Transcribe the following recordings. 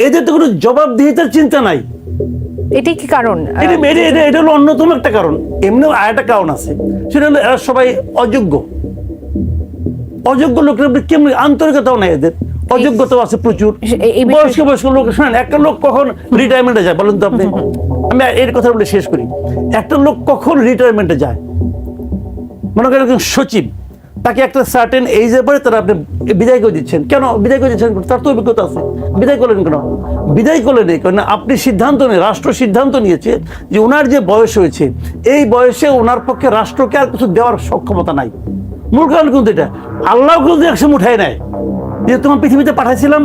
এদের তো কোনো জবাবদিহিতার চিন্তা নাই। এটাই কি কারণ? এটা এটা- এটা এটা হলো অন্যতম একটা কারণ। এমনিও আরেকটা কারণ আছে। সেটা হলো এরা সবাই অযোগ্য। অযোগ্য লোকের কেমন আন্তরিকতাও নাই এদের? অযোগ্যতাও আছে প্রচুর। বয়স্ক বয়স্ক লোক শোনেন একটা লোক কখন রিটায়ারমেন্টে যায় বলুন তো আপনি। আমি এর কথা বলে শেষ করি। একটা লোক কখন রিটায়ারমেন্টে যায়? মনে করেন সচিব। তাকে একটা সার্টেন এইজের পরে তারা আপনি বিদায় করে দিচ্ছেন। কেন বিদায় করে দিচ্ছেন? তার তো অভিজ্ঞতা আছে। বিদায় করলেন কেন? বিদায় করলেন এই কারণে আপনি সিদ্ধান্ত নিয়ে, রাষ্ট্র সিদ্ধান্ত নিয়েছে যে ওনার যে বয়স হয়েছে, এই বয়সে ওনার পক্ষে রাষ্ট্রকে আর কিছু দেওয়ার সক্ষমতা নাই। মূল কারণ কিন্তু এটা। আল্লাহ কিন্তু একসময় উঠায় নেয়। যে তোমার পৃথিবীতে পাঠাইছিলাম,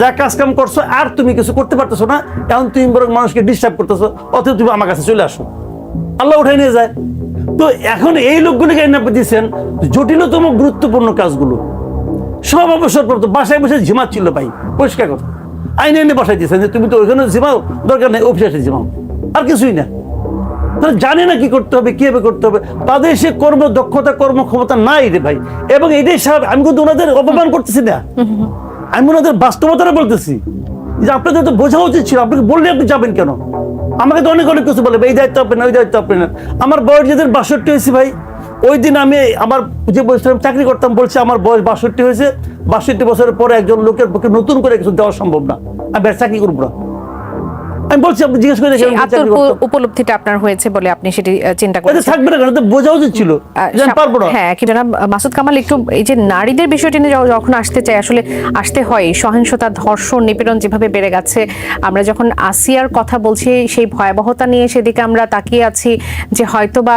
যা কাজ কাম করছ, আর তুমি কিছু করতে পারতেছো না, এখন তুমি বরং মানুষকে ডিস্টার্ব করতেছো অথবা তুমি আমার কাছে চলে আসো। আল্লাহ উঠাই নিয়ে যায়। তো এখন এই লোকগুলিকে এনে দিচ্ছেন জটিলতম, গুরুত্বপূর্ণ কাজগুলো। সব অবসরপ্রাপ্ত, বাসায় বসে ঝিমাচ্ছিল ভাই, পরিষ্কার কথা। আইনে এনে বসাই দিয়েছেন যে, তুমি তো ওইখানে ঝিমাও, দরকার নেই, অফিসে ঝিমাও। আর কিছুই না। তারা জানে না কি করতে হবে, কীভাবে করতে হবে। তাদের সে কর্ম দক্ষতা কর্মক্ষমতা নাই রে ভাই। এবং এটাই স্বাভাবিক, আমি কিন্তু ওনাদের অপমান করতেছি না। আমি ওনাদের বাস্তবতাটা বলতেছি। যে আপনাদের তো বোঝা উচিত ছিল, আপনাকে বললে আপনি যাবেন কেন? আমাকে তো অনেক অনেক কিছু বলে এই দায়িত্ব আপনি ওই দায়িত্ব আপনি আমার বয়স যেদিন বাষট্টি হয়েছে, ভাই, ওই দিন আমি আমার যে বলছিলাম, চাকরি করতাম, বলছে আমার বয়স বাষট্টি হয়েছে, বাষট্টি বছরের পরে একজন লোকের পক্ষে নতুন করে কিছু দেওয়া সম্ভব না। আমি চাকরি করব না। আমি বলছি আপনি জিজ্ঞেস করে দেখেন। উপলব্ধিটা আপনার হয়েছে বলে আপনি সেটি চিন্তা এটা থাকবে না এটা বোঝা উচিত ছিল। পারব না। হ্যাঁ কি জানাব মাসুদ কামাল একটু এই যে নারীদের বিষয়টি নিয়ে যখন আসতে চাই আসলে আসতে হয়। সহিংসতা ধর্ষণ নিপীড়ন যেভাবে বেড়ে গেছে আমরা যখন আসিয়ার কথা বলছি সেই ভয়াবহতা নিয়ে সেদিকে আমরা তাকিয়ে আছি যে হয়তো বা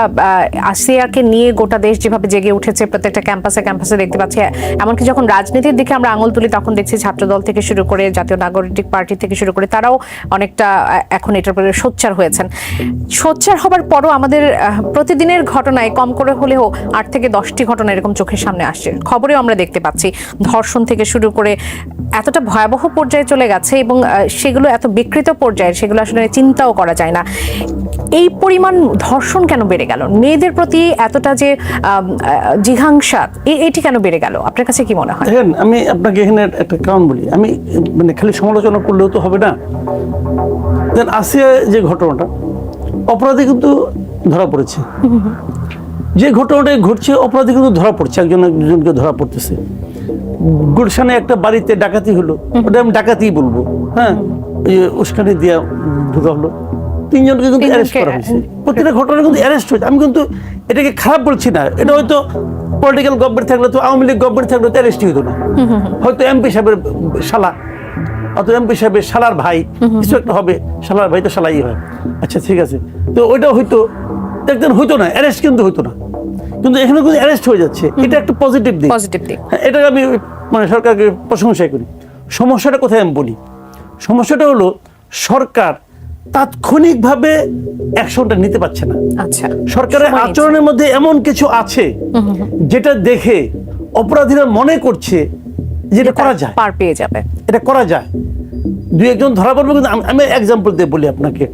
আসিয়াকে নিয়ে গোটা দেশ যেভাবে জেগে উঠেছে প্রত্যেকটা ক্যাম্পাসে ক্যাম্পাসে দেখতে পাচ্ছি। এমনকি যখন রাজনীতির দিকে আমরা আঙুল তুলি তখন দেখছি ছাত্রদল থেকে শুরু করে জাতীয় নাগরিক পার্টি থেকে শুরু করে তারাও অনেকটা এখন এটার উপরে সোচ্চার হয়েছেন। সোচ্চার হবার পরও আমাদের প্রতিদিনের ঘটনায় কম করে হলেও আট থেকে দশটি ঘটনা এরকম চোখের সামনে আসছে। খবরেও আমরা দেখতে পাচ্ছি, ধর্ষণ থেকে শুরু করে এতটা ভয়াবহ পর্যায়ে চলে গেছে এবং সেগুলো এত বিকৃত পর্যায়ে, সেগুলো আসলে চিন্তাও করা যায় না। এই পরিমাণ ধর্ষণ কেন বেড়ে গেল? মেয়েদের প্রতি এতটা যে জিঘাংসা এটি কেন বেড়ে গেল? আপনার কাছে কি মনে হয়? দেখেন, আমি আপনাকে এখানে একটা কারণ বলি। আমি মানে খালি সমালোচনা করলেও তো হবে না। দেন আসিয়া যে ঘটনাটা অপরাধী কিন্তু ধরা পড়েছে। যে ঘটনাটা ঘটছে অপরাধী কিন্তু ধরা পড়ছে একজন একজনকে ধরা পড়তেছে। গুলশানে একটা বাড়িতে ডাকাতি হলো ওটা আমি ডাকাতিই বলব হ্যাঁ? ওই উস্কানি দিয়া ঢুকা হলো। তিনজনকে কিন্তু অ্যারেস্ট করা হয়েছে। হ্যাঁ। প্রতিটা ঘটনা কিন্তু অ্যারেস্ট হয়েছে। আমি কিন্তু এটাকে খারাপ বলছি না। এটা হয়তো পলিটিক্যাল গভর্নমেন্ট থাকলে তো আওয়ামী লীগ গভর্নমেন্ট থাকলে তো অ্যারেস্ট হতো না। হয়তো এমপি সাহেবের শালা। অত এমপি সাহেবের শালার ভাই কিছু একটা হবে শালার ভাই তো শালাই হয়। আচ্ছা ঠিক আছে। তো ওইটা হয়তো একদিন হইতো না অ্যারেস্ট কিন্তু হইতো না। কিন্তু এখানে কিন্তু অ্যারেস্ট হয়ে যাচ্ছে। এটা একটা পজিটিভ দিক। পজিটিভ দিক। হ্যাঁ, এটাকে আমি মানে সরকারকে প্রশংসাই করি। সমস্যাটা কোথায় আমি বলি? সমস্যাটা হলো সরকার তাৎক্ষণিকভাবে অ্যাকশনটা নিতে পারছে না। আচ্ছা সরকারের আচরণের মধ্যে এমন কিছু আছে যেটা দেখে অপরাধীরা মনে করছে যে এটা করা যায়। পার পেয়ে যাবে। এটা করা যায়। দুই একজন ধরা পড়বে কিন্তু আমি- এক্সাম্পল দিয়ে বলি আপনাকে।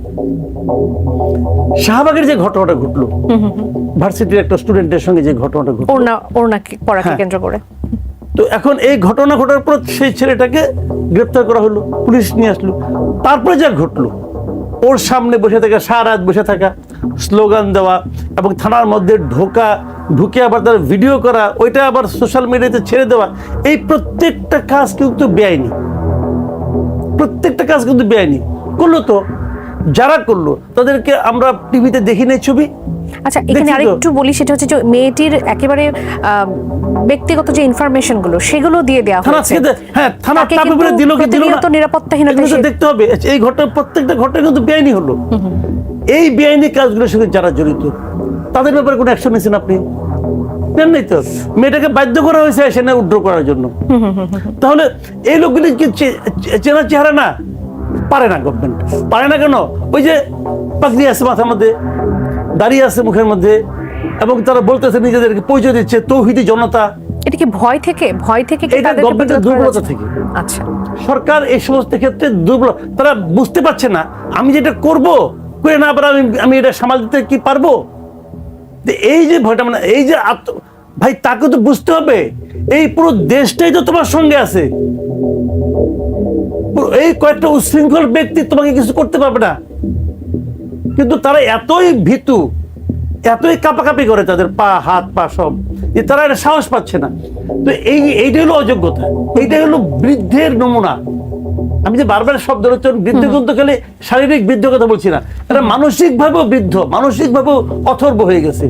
শাহবাগের যে ঘটনাটা ঘটলো ভার্সিটির একটা স্টুডেন্টের সঙ্গে যে ঘটনাটা ঘটলো। ওড়না ওড়নাকে পড়াকে হ্যাঁ। কেন্দ্র করে। তো এখন এই ঘটনা ঘটার পর সেই ছেলেটাকে গ্রেপ্তার করা হলো পুলিশ নিয়ে আসলো। তারপরে যা ঘটলো ওর সামনে বসে থাকা সারা রাত বসে থাকা স্লোগান দেওয়া এবং থানার মধ্যে ঢোকা ঢুকে আবার তার ভিডিও করা ওইটা আবার সোশ্যাল মিডিয়াতে ছেড়ে দেওয়া এই প্রত্যেকটা কাজ কিন্তু বেআইনি। প্রত্যেকটা কাজ কিন্তু বেআইনি। করল তো? যারা করল তাদেরকে আমরা টিভিতে দেখি নাই ছবি? আচ্ছা এখানে আরেকটু বলি সেটা হচ্ছে যে মেয়েটির একেবারে ব্যক্তিগত যে ইনফরমেশনগুলো সেগুলো দিয়ে দেওয়া হয়েছে। হ্যাঁ থানা দিল কি দিল না? তো সে- দেখতে হবে। এই ঘটনা প্রত্যেকটা ঘটনা কিন্তু বেআইনি হলো। এই বেআইনি কাজগুলোর সঙ্গে যারা জড়িত তাদের ব্যাপারে কোনো অ্যাকশন নিয়েছেন আপনি? নেন নাই তো। মেয়েটাকে বাধ্য করা হয়েছে সেখানে উড্র করার জন্য। তাহলে এই লোকগুলি কি চেনা চেহারা না? পারে না গভর্নমেন্ট পারে না কেন? ওই যে পাগড়ি আছে মাথার মধ্যে দাঁড়িয়ে আছে মুখের মধ্যে এবং তারা বলতেছে নিজেদেরকে পরিচয় দিচ্ছে তৌহিদি জনতা। এটা কি ভয় থেকে? ভয় থেকে এটা গভর্নমেন্টের দুর্বলতা থেকে। আচ্ছা। সরকার এই সমস্ত ক্ষেত্রে দুর্বল তারা বুঝতে পারছে না আমি যেটা করব করে না পারে আমি আমি এটা সামাল দিতে কি পারব? এই যে ভয়টা মানে এই যে আত্ম, ভাই তাকে তো বুঝতে হবে। এই পুরো দেশটাই তো তোমার সঙ্গে আছে। এই কয়েকটা উশৃঙ্খল ব্যক্তি তোমাকে কিছু করতে পারবে না। কিন্তু তারা এতই ভীতু, এতই কাঁপাকাপি করে তাদের পা, হাত, পা সব, যে তারা এটা সাহস পাচ্ছে না। তো এই, এইটাই হলো অযোগ্যতা, এইটাই হলো বৃদ্ধের নমুনা। আমি যে বারবার শব্দ রচন বৃদ্ধ কিন্তু খালি শারীরিক বৃদ্ধ কথা বলছি না। এটা মানসিক ভাবেও বৃদ্ধ মানসিক ভাবেও অথর্ব হয়ে গেছে।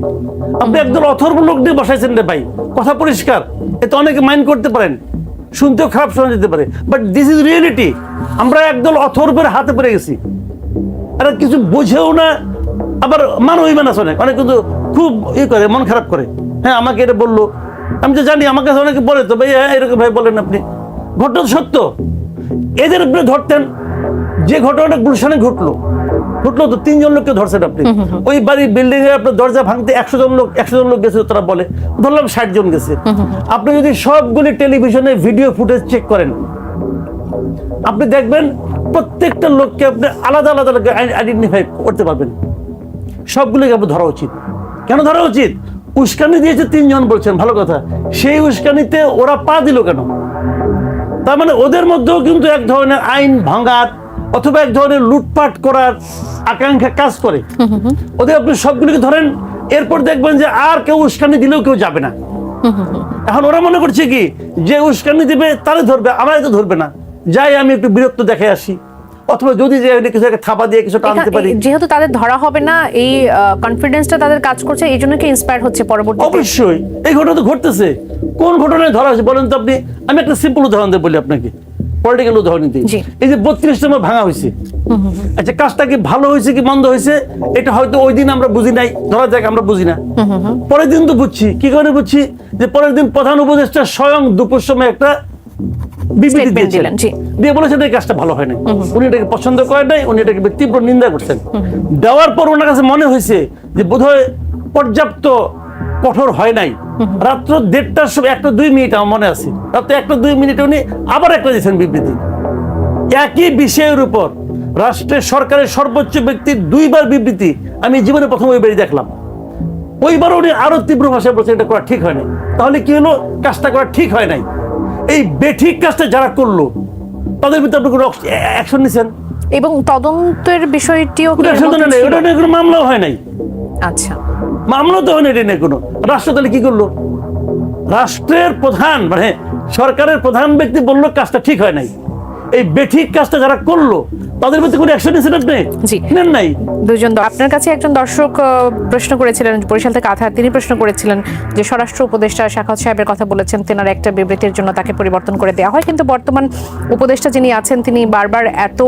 আপনি একদল অথর্ব লোক দিয়ে বসাইছেন রে ভাই। কথা পরিষ্কার এতে অনেকে মাইন্ড করতে পারেন শুনতেও খারাপ শোনা যেতে পারে। বাট দিস ইজ রিয়েলিটি আমরা একদল অথর্বের হাতে পড়ে গেছি। আর কিছু বোঝেও না আবার মানবই মানাস অনেক। অনেক কিন্তু খুব ইয়ে করে মন খারাপ করে। হ্যাঁ আমাকে এটা বলল। আমি তো জানি আমাকে অনেকে বলে তো ভাই হ্যাঁ এরকম ভাই বলেন আপনি। ঘটনা সত্য। এদের উপরে ধরতেন যে ঘটনাটা গুলশানে ঘটলো ঘটলো তো তিনজন লোককে ধরছেন আপনি। ওই বাড়ির বিল্ডিং এ আপনার দরজা ভাঙতে একশো জন লোক একশো জন লোক গেছে তারা বলে ধরলাম ষাট জন গেছে। আপনি যদি সবগুলি টেলিভিশনে ভিডিও ফুটেজ চেক করেন আপনি দেখবেন প্রত্যেকটা লোককে আপনি আলাদা আলাদা আইডেন্টিফাই করতে পারবেন। সবগুলোকে আপনি ধরা উচিত। কেন ধরা উচিত? উস্কানি দিয়েছে তিনজন বলছেন ভালো কথা। সেই উস্কানিতে ওরা পা দিল কেন? তার মানে ওদের মধ্যেও কিন্তু এক ধরনের আইন ভাঙার অথবা এক ধরনের লুটপাট করার আকাঙ্ক্ষা কাজ করে। ওদের আপনি সবগুলোকে ধরেন এরপর দেখবেন যে আর কেউ উস্কানি দিলেও কেউ যাবে না। এখন ওরা মনে করছে কি যে উস্কানি দিবে তারে ধরবে আমার তো ধরবে না। যাই আমি একটু বিরক্ত দেখে আসি। অথবা যদি যে কিছু একটা থাপা দিয়ে কিছু টানতে পারি। যেহেতু তাদের ধরা হবে না এই কনফিডেন্সটা তাদের কাজ করছে এই জন্য কি ইন্সপায়ার হচ্ছে পরবর্তীতে? অবশ্যই। এই ঘটনা তো ঘটতেছে। কোন ঘটনায় ধরা হয়েছে বলেন তো আপনি? আমি একটা সিম্পল উদাহরণ দেব বলি আপনাকে। পলিটিক্যাল উদাহরণ দিই। এই যে বত্রিশ নম্বর ভাঙা হয়েছে। আচ্ছা কাজটা কি ভালো হয়েছে কি মন্দ হয়েছে? এটা হয়তো ওই দিন আমরা বুঝি নাই। ধরা যাক আমরা বুঝি না। পরের দিন তো বুঝছি। কি করে বুঝছি? যে পরের দিন প্রধান উপদেষ্টা স্বয়ং দুপুর সময় একটা বিবৃতি Statement দিয়েছেন। দিলেন, জি। দিয়ে বলেছেন এই কাজটা ভালো হয় নাই উনি এটাকে পছন্দ করেন নাই উনি এটাকে তীব্র নিন্দা করছেন। দেওয়ার পর ওনার কাছে মনে হয়েছে যে বোধহয় পর্যাপ্ত কঠোর হয় নাই। রাত্র দেড়টার সময় একটা দুই মিনিট আমার মনে আছে। রাত্র একটা দুই মিনিটে উনি আবার একটা দিয়েছেন বিবৃতি। একই বিষয়ের উপর রাষ্ট্রের সরকারের সর্বোচ্চ ব্যক্তির দুইবার বিবৃতি আমি জীবনে প্রথম ওই বাড়ি দেখলাম। ওইবার উনি আরও তীব্র ভাষায় বলছেন এটা করা ঠিক হয় নাই তাহলে কি হলো? কাজটা করা ঠিক হয় নাই। এই বেঠিক কাজটা যারা করল তাদের ভিতরে আপনি কোনো অ্যাকশন নিছেন? এবং তদন্তের বিষয়টিও? ওটা নিয়ে কোনো মামলাও হয় নাই। আচ্ছা। মামলা তো হয় না এটা নিয়ে কোনো। রাষ্ট্র তাহলে কি করল? রাষ্ট্রের প্রধান মানে সরকারের প্রধান ব্যক্তি বলল কাজটা ঠিক হয় নাই। এই বেঠিক কাজটা যারা করল তাদের প্রতি কোনো অ্যাকশন নিয়েছেন আপনি জি। নেন নাই? দুজন আপনার কাছে একজন দর্শক প্রশ্ন করেছিলেন বরিশাল থেকে তিনি প্রশ্ন করেছিলেন যে স্বরাষ্ট্র উপদেষ্টা শাখাত সাহেবের কথা বলেছেন তেনার একটা বিবৃতির জন্য তাকে পরিবর্তন করে দেওয়া হয়। কিন্তু বর্তমান উপদেষ্টা যিনি আছেন তিনি বারবার এত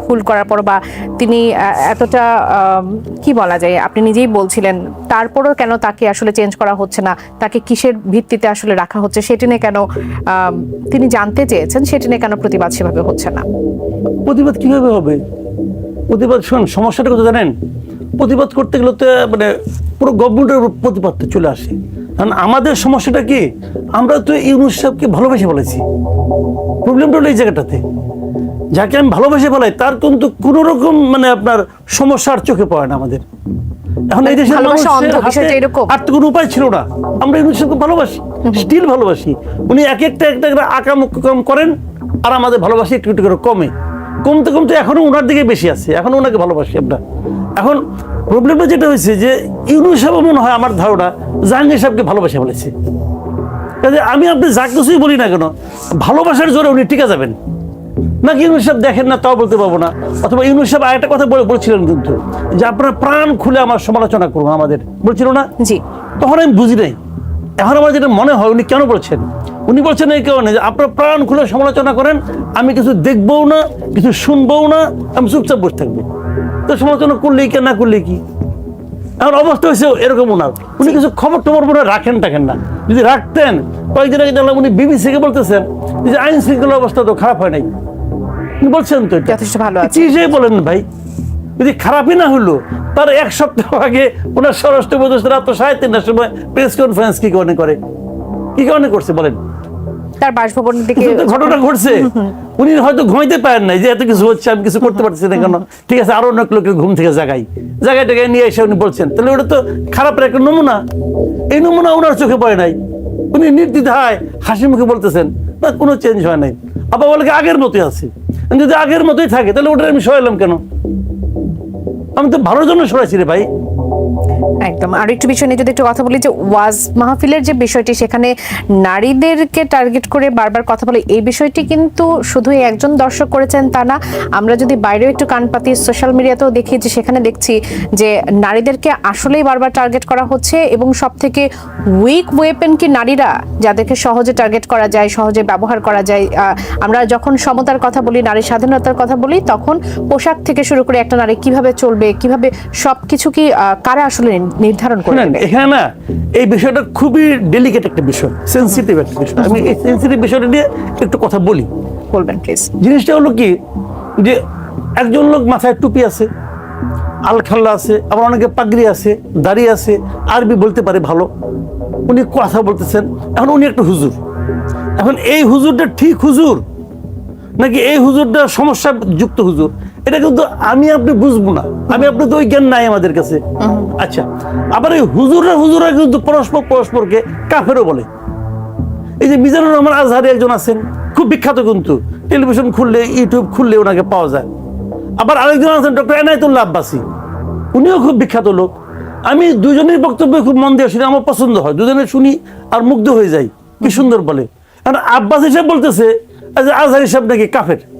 ভুল করার পর বা তিনি এতটা কি বলা যায় আপনি নিজেই বলছিলেন তারপরও কেন তাকে আসলে চেঞ্জ করা হচ্ছে না? তাকে কিসের ভিত্তিতে আসলে রাখা হচ্ছে? সেটি নিয়ে কেন তিনি জানতে চেয়েছেন সেটি নিয়ে কেন প্রতিবাদ সেভাবে হচ্ছে না? প্রতিবাদ কীভাবে হবে? প্রতিবাদ শোন সমস্যাটা কথা জানেন? প্রতিবাদ করতে গেলে তো মানে পুরো গভর্নমেন্টের প্রতিবাদটা চলে আসে। কারণ আমাদের সমস্যাটা কি? আমরা তো ইউনুস সাহেবকে ভালোবেসে বলেছি প্রবলেমটা হলো এই জায়গাটাতে। যাকে আমি ভালোবেসে বলাই তার কিন্তু কোনো রকম মানে আপনার সমস্যার চোখে পড়ে না আমাদের। এখন এই দেশের? আর তো কোনো উপায় ছিল না। আমরা ইউনুস সাহেবকে ভালোবাসি স্টিল ভালোবাসি। উনি এক একটা একটা কম করেন আর আমাদের ভালোবাসি একটু একটু করে কমে। কমতে কমতে এখনও ওনার দিকে বেশি আছে। এখনও ওনাকে ভালোবাসি আমরা। এখন প্রবলেমটা যেটা হয়েছে যে ইউনুস সাহেব মনে হয় আমার ধারণা জাহাঙ্গীর সাহেবকে ভালোবাসে বলেছে। কাজে আমি আপনি যা কিছুই বলি না কেন ভালোবাসার জোরে উনি টিকে যাবেন। নাকি ইউনুস সাহেব দেখেন না তাও বলতে পারব না। অথবা ইউনুস সাহেব আরেকটা কথা বলে বলছিলেন কিন্তু যে আপনারা প্রাণ খুলে আমার সমালোচনা করুন আমাদের। বলছিল না? জি। তখন আমি বুঝি নাই। এখন আমার যেটা মনে হয় উনি কেন বলছেন? উনি বলছেন এই কারণে যে আপনার প্রাণ খুলে সমালোচনা করেন আমি কিছু দেখবও না কিছু শুনবও না আমি চুপচাপ বসে থাকব। তো সমালোচনা করলেই কে না করলে কি? এখন অবস্থা হয়েছে এরকম ওনার। উনি কিছু খবর টবর মনে রাখেন টাকেন না। যদি রাখতেন কয়েকদিন আগে দেখলাম উনি বিবিসিকে বলতেছেন যে আইন শৃঙ্খলা অবস্থা তো খারাপ হয় নাই। উনি বলছেন তো যথেষ্ট ভালো আছে। বলেন ভাই। যদি খারাপই না হলো তার এক সপ্তাহ আগে ওনার স্বরাষ্ট্র উপদেষ্টা রাত সাড়ে তিনটার সময় প্রেস কনফারেন্স কি কারণে করে? কি কারণে করছে বলেন? তার বাসভবনের দিকে ঘটনা ঘটছে। উনি হয়তো ঘুমাইতে পারেন নাই যে এত কিছু হচ্ছে আমি কিছু করতে পারছি না কেন? ঠিক আছে আরও অনেক লোকের ঘুম থেকে জাগাই। জায়গায় টাগায় নিয়ে এসে উনি বলছেন তাহলে ওটা তো খারাপের একটা নমুনা। এই নমুনা ওনার চোখে পড়ে নাই। উনি নির্দ্বিধায় হাসি মুখে বলতেছেন না কোনো চেঞ্জ হয় নাই। আবার বলে আগের মতোই আছে। যদি আগের মতোই থাকে তাহলে ওটা আমি সরাইলাম কেন? আমি তো ভালোর জন্য সরাইছি রে ভাই। একদম। আর একটু বিষয় নিয়ে যদি একটু কথা বলি যে ওয়াজ মাহফিলের যে বিষয়টি সেখানে নারীদেরকে টার্গেট করে বারবার কথা বলে এই বিষয়টি কিন্তু শুধু একজন দর্শক করেছেন তা না। আমরা যদি বাইরেও একটু কান পাতি সোশ্যাল মিডিয়াতেও দেখি যে সেখানে দেখছি যে নারীদেরকে আসলেই বারবার টার্গেট করা হচ্ছে এবং সব থেকে উইক ওয়েপেন কি নারীরা? যাদেরকে সহজে টার্গেট করা যায় সহজে ব্যবহার করা যায়। আমরা যখন সমতার কথা বলি নারী স্বাধীনতার কথা বলি তখন পোশাক থেকে শুরু করে একটা নারী কীভাবে চলবে কীভাবে সবকিছু কি আহ, কারা আসলে নির্ধারণ করে এখানে না এই বিষয়টা খুবই ডেলিকেট একটা বিষয় সেন্সিটিভ একটা বিষয়। আমি এই সেন্সিটিভ বিষয়টা নিয়ে একটু কথা বলি। বলবেন প্লিজ জিনিসটা হলো কি যে একজন লোক মাথায় টুপি আছে আলখাল্লা আছে আবার অনেকে পাগড়ি আছে দাড়ি আছে আরবি বলতে পারে ভালো। উনি কথা বলতেছেন এখন উনি একটা হুজুর। এখন এই হুজুরটা ঠিক হুজুর? নাকি এই হুজুরটা সমস্যা যুক্ত হুজুর? এটা কিন্তু আমি আপনি বুঝব না। আমি আপনি তো ওই জ্ঞান নাই আমাদের কাছে। আচ্ছা আবার এই হুজুররা হুজুররা কিন্তু পরস্পর পরস্পরকে কাফেরও বলে। এই যে মিজানুর রহমান আজহারি একজন আছেন, খুব বিখ্যাত কিন্তু। টেলিভিশন খুললে, ইউটিউব খুললে ওনাকে পাওয়া যায়। আবার আরেকজন আছেন, ডক্টর এনায়তুল্লাহ আব্বাসী। উনিও খুব বিখ্যাত লোক। আমি দুজনের বক্তব্য খুব মন দিয়ে শুনি, আমার পছন্দ হয়। দুজনে শুনি আর মুগ্ধ হয়ে যাই। কি সুন্দর বলে। কারণ আব্বাস হিসাব বলতেছে আজহারি হিসাব নাকি কাফের?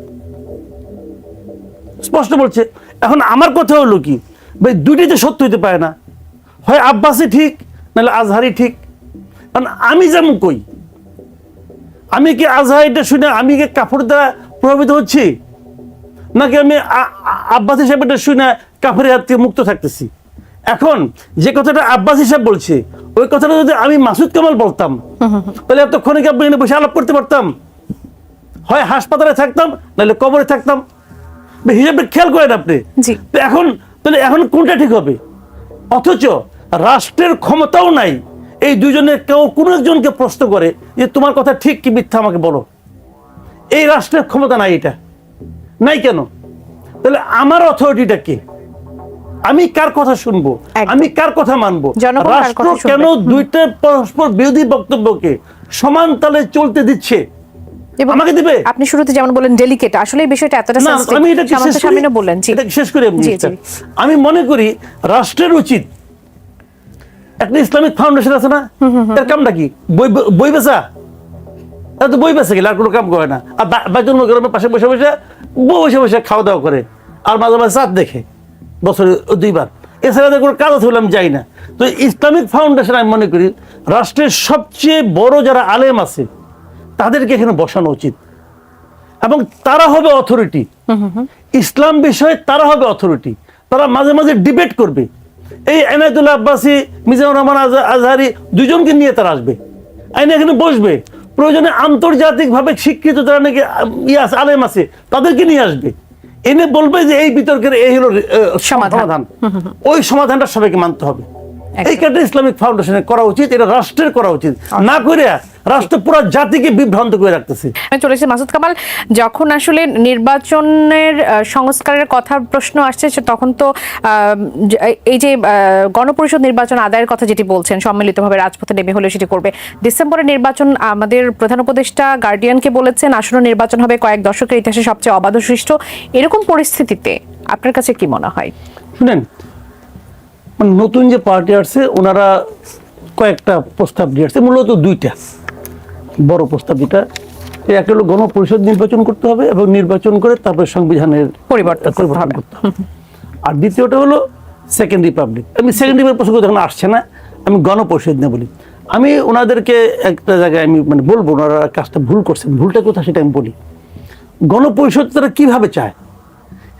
স্পষ্ট বলছে, এখন আমার কথা হলো কি? ভাই দুইটাই তো সত্য হইতে পারে না। হয় আব্বাসই ঠিক, নাহলে আজহারি ঠিক। কারণ আমি যেমন কই, আমি কি আজহারিটা শুনে আমি কি কাপড় দ্বারা প্রভাবিত হচ্ছি? নাকি আমি আব্বাস হিসাবে এটা শুনে কাপড়ের হাত থেকে মুক্ত থাকতেছি? এখন যে কথাটা আব্বাস হিসাব বলছে, ওই কথাটা যদি আমি মাসুদ কামাল বলতাম, তাহলে এতক্ষণে কি আপনি বসে আলাপ করতে পারতাম? হয় হাসপাতালে থাকতাম, নাহলে কবরে থাকতাম? হিসাবটা খেয়াল করেন আপনি। এখন তাহলে এখন কোনটা ঠিক হবে? অথচ রাষ্ট্রের ক্ষমতাও নাই। এই দুজনে কেউ কোনো একজনকে প্রশ্ন করে যে তোমার কথা ঠিক কি মিথ্যা আমাকে বলো। এই রাষ্ট্রের ক্ষমতা নাই এটা। নাই কেন? তাহলে আমার অথরিটিটা কে? আমি কার কথা শুনব? আমি কার কথা মানবো? রাষ্ট্র কেন দুইটা পরস্পর বিরোধী বক্তব্যকে সমান তালে চলতে দিচ্ছে? আমাকে দিবে? আপনি শুরুতে যেমন বলেন ডেলিকেট আসলে এই বিষয়টা এতটা না আমি এটা শামীমও বললেন জি। এটা শেষ করি আমি? জি, আমি মনে করি রাষ্ট্রের উচিত একটা ইসলামিক ফাউন্ডেশন আছে না? এর কামটা কি? বই বই বেচা? এরা তো বই বেচা গেলে আর কোনো কাম করে না। আর বাইতুল মোকাররমের পাশে বসে বসে বসে বসে খাওয়া দাওয়া করে আর মাঝে মাঝে চাঁদ দেখে বছরে দুইবার। এছাড়া কোনো কাজ আছে বলে আমি যাই না। তো ইসলামিক ফাউন্ডেশন আমি মনে করি রাষ্ট্রের সবচেয়ে বড় যারা আলেম আছে তাদেরকে এখানে বসানো উচিত। এবং তারা হবে অথরিটি ইসলাম বিষয়ে তারা হবে অথরিটি তারা মাঝে মাঝে ডিবেট করবে। এই এনায়তুল্লাহ আব্বাসী মিজানুর রহমান আজ- আজহারি দুজনকে নিয়ে তারা আসবে। আইনে এখানে বসবে। প্রয়োজনে আন্তর্জাতিকভাবে স্বীকৃত যারা নাকি ইয়ে আছে আলেম আছে তাদেরকে নিয়ে আসবে। এনে বলবে যে এই বিতর্কের এই হলো সমাধান। ওই সমাধানটা সবাইকে মানতে হবে। এই কাজটা ইসলামিক ফাউন্ডেশনের করা উচিত এটা রাষ্ট্রের করা উচিত। না করে রাষ্ট্র পুরো জাতিকে বিভ্রান্ত করে রাখতেছে। আমি চলে এসেছি মাসুদ কামাল। যখন আসলে নির্বাচনের সংস্কারের কথা প্রশ্ন আসছে তখন তো এই যে গণপরিষদ নির্বাচন আদায়ের কথা যেটি বলছেন সম্মিলিতভাবে রাজপথে নেমে হলে সেটি করবে। ডিসেম্বরের নির্বাচন আমাদের প্রধান উপদেষ্টা গার্ডিয়ানকে বলেছেন আসন্ন নির্বাচন হবে কয়েক দশকের ইতিহাসে সবচেয়ে অবাধ সৃষ্ট এরকম পরিস্থিতিতে আপনার কাছে কি মনে হয়? শুনেন মানে নতুন যে পার্টি আসছে ওনারা কয়েকটা প্রস্তাব দিয়ে আসছে মূলত দুইটা। বড় প্রস্তাব যেটা একটা হলো গণপরিষদ নির্বাচন করতে হবে এবং নির্বাচন করে তারপরে সংবিধানের পরিবর্তন। করতে হবে। আর দ্বিতীয়টা হলো সেকেন্ড রিপাবলিক আমি সেকেন্ড রিপাবলিক প্রসঙ্গ যখন আসছে না আমি গণপরিষদ নিয়ে বলি। আমি ওনাদেরকে একটা জায়গায় আমি মানে বলব ওনারা কাজটা ভুল করছেন। ভুলটা কোথায় সেটা আমি বলি। গণপরিষদ তারা কীভাবে চায়?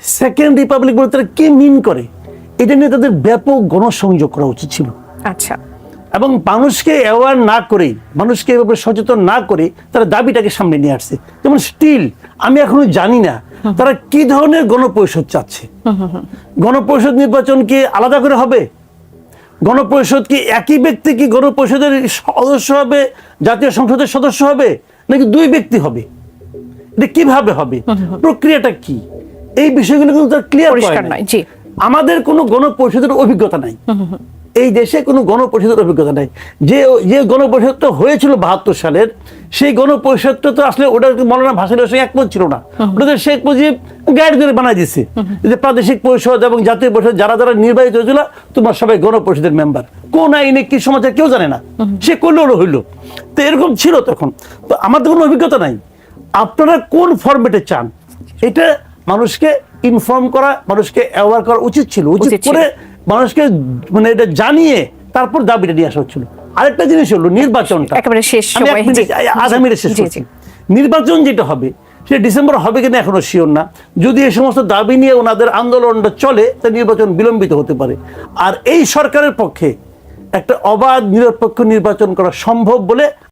সেকেন্ড রিপাবলিক বলে তারা কে মিন করে? এটা নিয়ে তাদের ব্যাপক গণসংযোগ করা উচিত ছিল। আচ্ছা। এবং মানুষকে অ্যাওয়ার না করে মানুষকে এভাবে সচেতন না করে তারা দাবিটাকে সামনে নিয়ে আসছে। যেমন স্টিল আমি এখনও জানি না তারা কি ধরনের গণপরিষদ চাচ্ছে। গণপরিষদ নির্বাচন কি আলাদা করে হবে? গণপরিষদ কি একই ব্যক্তি কি গণপরিষদের সদস্য হবে জাতীয় সংসদের সদস্য হবে নাকি দুই ব্যক্তি হবে? এটা কীভাবে হবে? প্রক্রিয়াটা কি? এই বিষয়গুলো কিন্তু তার ক্লিয়ার পরিষ্কার নয় জি। আমাদের কোনো গণপরিষদের অভিজ্ঞতা নাই। এই দেশে কোনো গণপরিষদের অভিজ্ঞতা নাই। যে যে গণপরিষদটা হয়েছিল বাহাত্তর সালের সেই গণপরিষদটা তো আসলে ওটা মৌলানা ভাসানের সঙ্গে একমত ছিল না। ওটা তো শেখ মুজিব গাইড করে বানাই দিচ্ছে যে প্রাদেশিক পরিষদ এবং জাতীয় পরিষদ যারা যারা নির্বাচিত হয়েছিল তোমার সবাই গণপরিষদের মেম্বার কোন আইনে কি সমাচার কেউ জানে না। সে করলে হলো হইল। তো এরকম ছিল তখন। তো আমার তো কোনো অভিজ্ঞতা নাই। আপনারা কোন ফরম্যাটে চান? এটা মানুষকে ইনফর্ম করা মানুষকে অ্যাওয়ার করা উচিত ছিল। উচিত করে মানুষকে মানে এটা জানিয়ে তারপর দাবিটা নিয়ে আসা হচ্ছিল। আরেকটা জিনিস হলো নির্বাচনটা। একেবারে শেষ। আধা মিনিট শেষ। নির্বাচন যেটা হবে সেটা ডিসেম্বর হবে কিনা এখনও শিওর না। যদি এই সমস্ত দাবি নিয়ে ওনাদের আন্দোলনটা চলে তা নির্বাচন বিলম্বিত হতে পারে। আর এই সরকারের পক্ষে একটা অবাধ নিরপেক্ষ নির্বাচন করা সম্ভব বলে